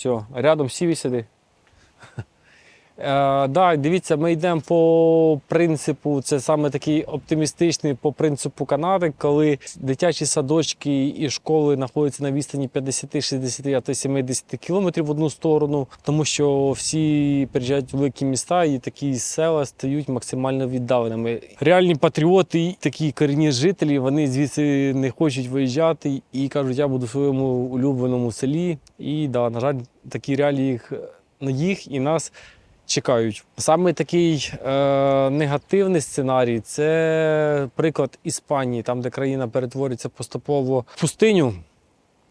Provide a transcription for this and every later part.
Все, рядом сів сиди. Е, да, дивіться, ми йдемо по принципу, це саме такий оптимістичний по принципу Канади, коли дитячі садочки і школи знаходяться на відстані 50, 60, а то 70 кілометрів в одну сторону, тому що всі приїжджають в великі міста і такі села стають максимально віддаленими. Реальні патріоти, такі корінні жителі, вони звідси не хочуть виїжджати і кажуть, я буду в своєму улюбленому селі. І да, на жаль, такі реалії їх, на їх і нас чекають. Саме такий е, негативний сценарій це приклад Іспанії, там, де країна перетворюється поступово в пустиню.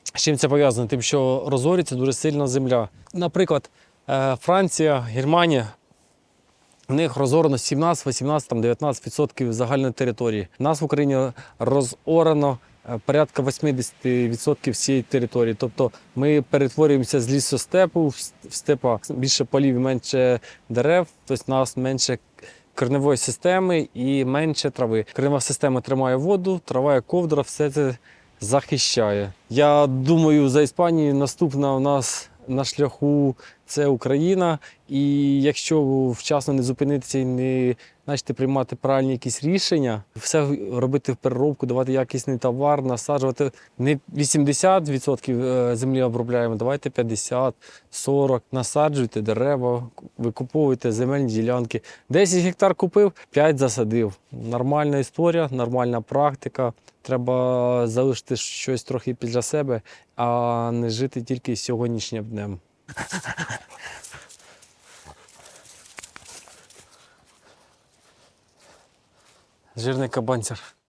З чим це пов'язано? Тим, що розорюється дуже сильно земля. Наприклад, е, Франція, Германія. В них розорано 17, 18, там 19% загальної території. Нас в Україні розорано порядка 80% всієї території. Тобто ми перетворюємося з лісостепу в степа більше полів, менше дерев, тобто нас менше корневої системи і менше трави. Корнева система тримає воду, трава як ковдра, все це захищає. Я думаю, за Іспанією наступна у нас на шляху це Україна. І якщо вчасно не зупинитися і не почати приймати правильні якісь рішення, все робити в переробку, давати якісний товар, насаджувати не 80% е, землі обробляємо, давайте 50, 40, насаджуйте дерева, викуповуйте земельні ділянки. 10 гектар купив, 5 засадив. Нормальна історія, нормальна практика. Треба залишити щось трохи для себе, а не жити тільки сьогоднішнім днем. Жирний кабанцер.